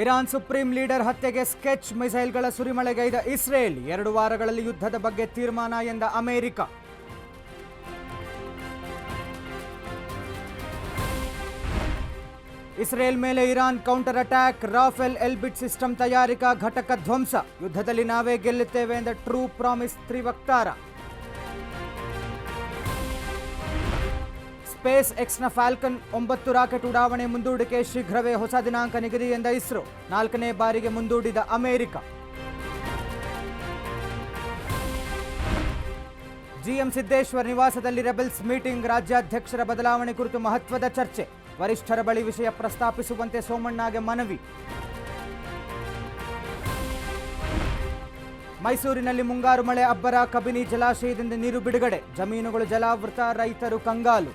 Iran supreme leader ಹತ್ಯೆಗೆ sketch ಮಿಸೈಲ್ಗಳ ಸುರಿಮಳೆಗೈದ ಇಸ್ರೇಲ್ ಎರಡು ವಾರಗಳಲ್ಲಿ ಯುದ್ಧದ ಬಗ್ಗೆ ತೀರ್ಮಾನ ಎಂದ ಅಮೆರಿಕ. ಇಸ್ರೇಲ್ ಮೇಲೆ Iran counter attack, Rafael Elbit system ತಯಾರಿಕಾ ಘಟಕ ಧ್ವಂಸ. ಯುದ್ಧದಲ್ಲಿ ನಾವೇ ಗೆಲ್ಲುತ್ತೇವೆ ಎಂದ ಟ್ರೂ ಪ್ರಾಮಿಸ್ ತ್ರಿವಕ್ತಾರ. ಸ್ಪೇಸ್ ಎಕ್ಸ್ನ ಫ್ಯಾಲ್ಕನ್ ಒಂಬತ್ತು ರಾಕೆಟ್ ಉಡಾವಣೆ ಮುಂದೂಡಿಕೆ ಶೀಘ್ರವೇ ಹೊಸ ದಿನಾಂಕ ನಿಗದಿ ಎಂದ ಇಸ್ರೋ. ನಾಲ್ಕನೇ ಬಾರಿಗೆ ಮುಂದೂಡಿದ ಅಮೆರಿಕ. ಜಿಎಂ ಸಿದ್ದೇಶ್ವರ್ ನಿವಾಸದಲ್ಲಿ ರೆಬೆಲ್ಸ್ ಮೀಟಿಂಗ್ ರಾಜ್ಯಾಧ್ಯಕ್ಷರ ಬದಲಾವಣೆ ಕುರಿತು ಮಹತ್ವದ ಚರ್ಚೆ. ವರಿಷ್ಠರ ಬಳಿ ವಿಷಯ ಪ್ರಸ್ತಾಪಿಸುವಂತೆ ಸೋಮಣ್ಣಗೆ ಮನವಿ. ಮೈಸೂರಿನಲ್ಲಿ ಮುಂಗಾರು ಮಳೆ ಅಬ್ಬರ ಕಬಿನಿ ಜಲಾಶಯದಿಂದ ನೀರು ಬಿಡುಗಡೆ. ಜಮೀನುಗಳು ಜಲಾವೃತ, ರೈತರು ಕಂಗಾಲು.